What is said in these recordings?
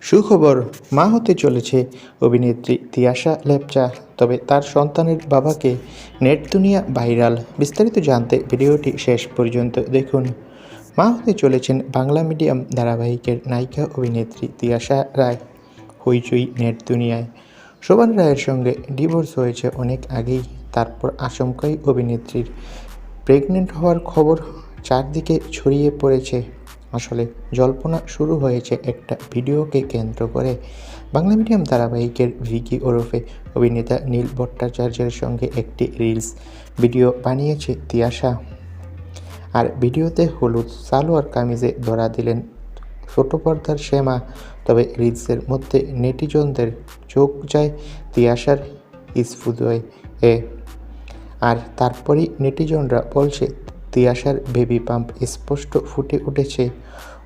সুখবর মা হতে চলেছে অভিনেত্রী তিয়াশা লেপচা। তবে তার সন্তানের বাবাকে নেট দুনিয়া ভাইরাল। বিস্তারিত জানতে ভিডিওটি শেষ পর্যন্ত দেখুন। মা হতে চলেছেন বাংলা মিডিয়াম ধারাবাহিকের নায়িকা অভিনেত্রী তিয়াশা রায়। হইচই নেট দুনিয়ায়। শোভন রায়ের সঙ্গে ডিভোর্স হয়েছে অনেক আগেই। তারপর আচমকাই অভিনেত্রীর প্রেগনেন্ট হওয়ার খবর চারদিকে ছড়িয়ে পড়েছে। আসলে জল্পনা শুরু হয়েছে একটা ভিডিওকে কেন্দ্র করে। বাংলা মিডিয়াম ধারাবাহিকের ভিকি ওরফে অভিনেতা নীল ভট্টাচার্যের সঙ্গে একটি রিলস ভিডিও বানিয়েছে তিয়াশা। আর ভিডিওতে হলুদ সালোয়ার কামিজে ধরা দিলেন ছোট পর্দার শ্যামা। তবে রিলসের মধ্যে নেটিজনদের চোখ যায় তিয়াশার ইসফুদয়। এ আর তারপরই নেটিজনরা বলছে তিয়াশার বেবি পাম্প স্পষ্ট ফুটে উঠেছে।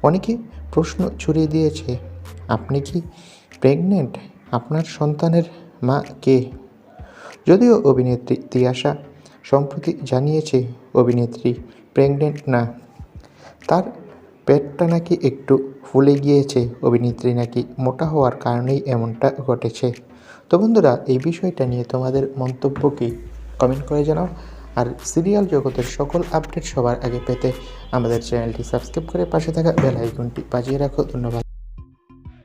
অনেকে প্রশ্ন ছড়িয়ে দিয়েছে, আপনি কি প্রেগনেন্ট? আপনার সন্তানের মা কে? যদিও অভিনেত্রী তিয়াশা সম্প্রতি জানিয়েছে, অভিনেত্রী প্রেগনেন্ট না। তার পেটটা নাকি একটু ফুলে গিয়েছে। অভিনেত্রী নাকি মোটা হওয়ার কারণেই এমনটা ঘটেছে। তো বন্ধুরা, এই বিষয়টা নিয়ে তোমাদের মন্তব্য কি? কমেন্ট করে জানাও। আর সিরিয়াল জগতের সকল আপডেট সবার আগে পেতে আমাদের চ্যানেলটি সাবস্ক্রাইব করে পাশে থাকা বেল আইকনটি বাজিয়ে রাখো। ধন্যবাদ।